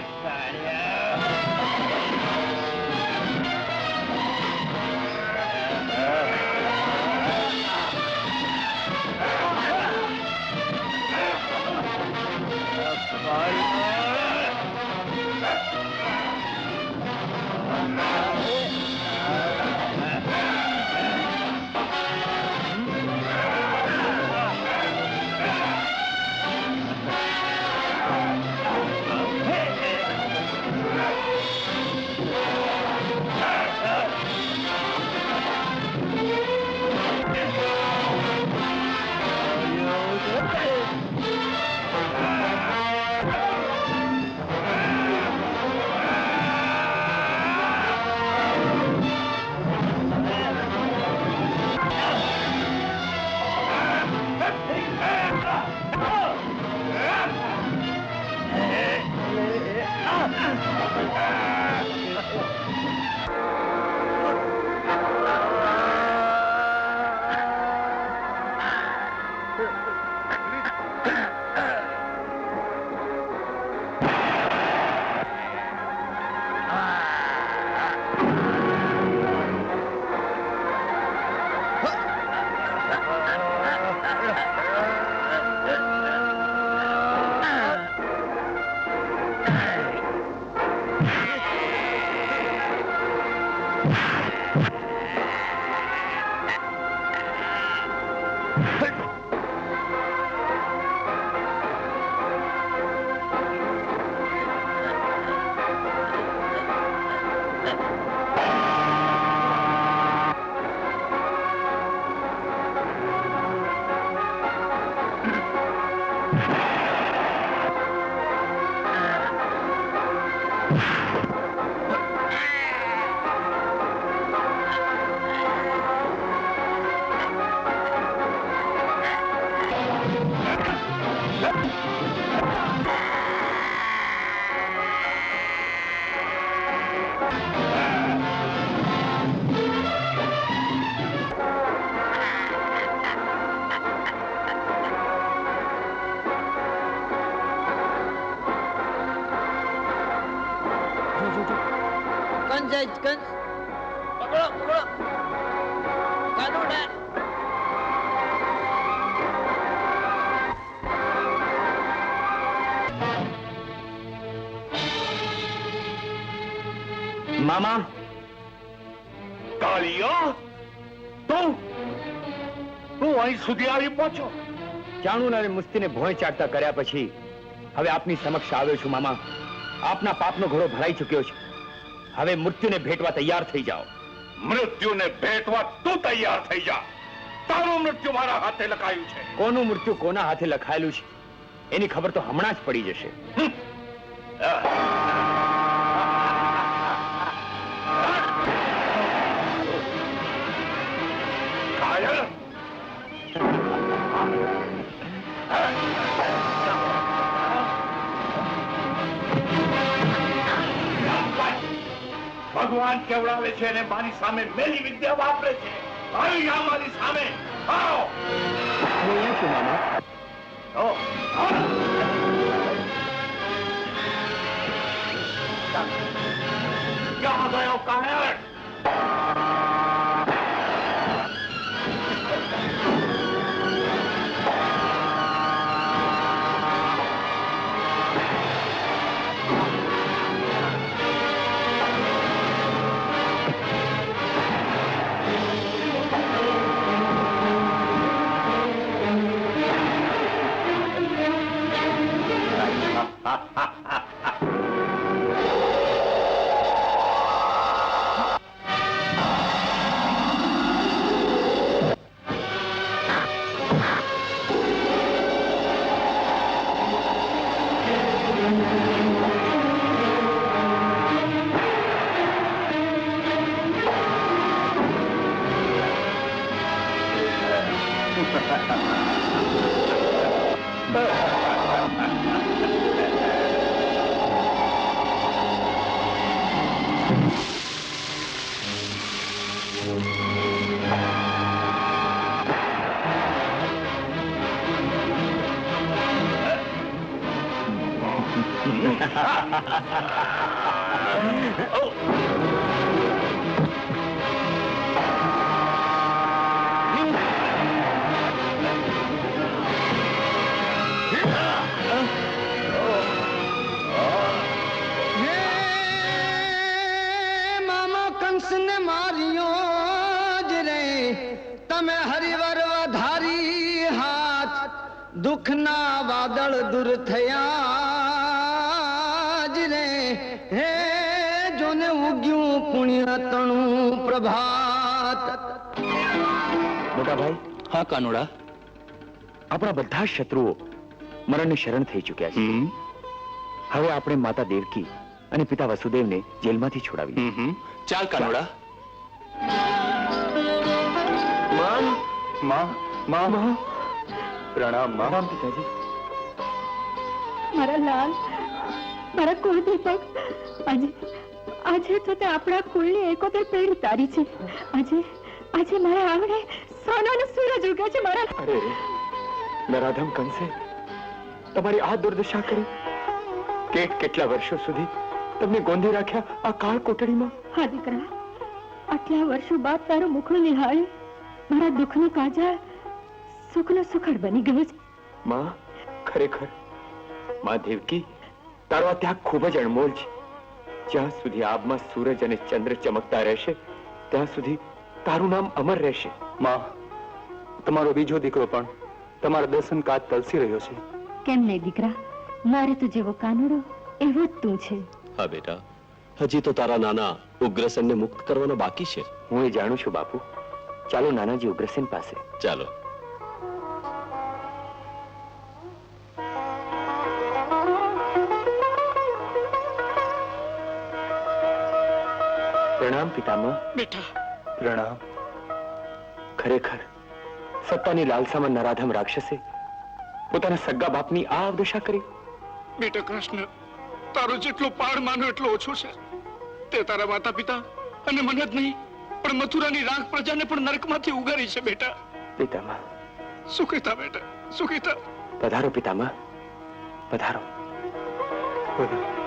કંસ જાય કંસ પકડો પકડો. કાઢો ને મામા. કાળિયા તું? તું અહીં સુધી આવી પહોંચો. જાણું અને મુસ્તીને ભોંય ચાટતા કર્યા પછી હવે આપની સમક્ષ આવ્યો છું મામા. આપના પાપનો ઘોડો ભરાઈ ચૂક્યો છે. હવે મૃત્યુને ભેટવા તૈયાર થઈ જાઓ. મૃત્યુને ભેટવા તું તૈયાર થઈ જા. તારું મૃત્યુ મારા હાથે લખાયું છે. કોનું મૃત્યુ કોના હાથે લખાયેલું છે? એની ખબર તો હમણાં જ પડી જશે. ભગવાન કેવડાવે છે અને મારી સામે મેલી વિદ્યા વાપરે છે. આવી જા મારી સામે આવો. ક્યાં ગયો કાયર. ha, ha. મામા કંસને માર્યો જ રે તમે હરિવર વધારી હાથ દુઃખના વાદળ દૂર થયા. જ રે હે જોને ઉગ્યું પુણ્ય તણું પ્રભાત. મોટા ભાઈ હા કાનોડા. આપણા બધા શત્રુઓ મરણને શરણ થઈ ચૂક્યા છે. હવે આપણે માતા દેવકી અને પિતા વસુદેવને જેલમાંથી છોડાવી. ચાલ કાનોડા. માં માં માં. પ્રણામમાં. પિતાજી મારા લાલ મારા કુળદીપક આજે આજે તો તે આપણા કુળની એકોતેર પેઢી તારી છે. આજે આજે મારા આવડે સોનાનો સૂરજ ઉગે છે મારા અરે નરાધમ કંસે તમારી આ દુર્દશા કરી. કેટ કેટલા વર્ષો સુધી તમને ગોંધી રાખ્યા આ કાળ કોટડીમાં? હા દીકરા. આટલા વર્ષો બાદ તારું મુખડું નિહાળી મારા દુઃખનું કાજા સુખનો સુખડ બની ગયો છે. માં ખરેખરમાં દેવકી તારો આ ત્યાગ ખૂબ જ અણમોલ છે. જ્યાં સુધી આબમાં સૂરજ અને ચંદ્ર ચમકતા રહેશે ત્યાં સુધી તારું નામ અમર રહેશે. માં તમારો બીજો દીકરો પણ તમારા દર્શન કાચ તલસી રહ્યો છે. કેમ નહીં દીકરા? મારે તો જેવો કાનુડો એવો જ તું છે. હા બેટા. હજી તો તારા નાના ઉગ્રસેનને મુક્ત કરવાનો બાકી છે. હું એ જાણું છું બાપુ. ચાલો નાનાજી ઉગ્રસેન પાસે. ચાલો. પ્રણામ પિતામાં બેટા. પ્રણામ. ખરેખર સત્તાની લાલસામાં નરાધમ રાક્ષસે પોતાના સગા બાપની આ અવદશા કરી? બેટા કૃષ્ણ તારો જેટલો પાડ માનો એટલો ઓછો છે. તે તારા માતા પિતા અને મને જ નહીં પણ મથુરાની રાખ પ્રજાને પણ નરકમાંથી ઉગારી છે બેટા. પિતામાં. સુખિતા બેટા સુખીતા. પધારો પિતામાં. પધારો. બધા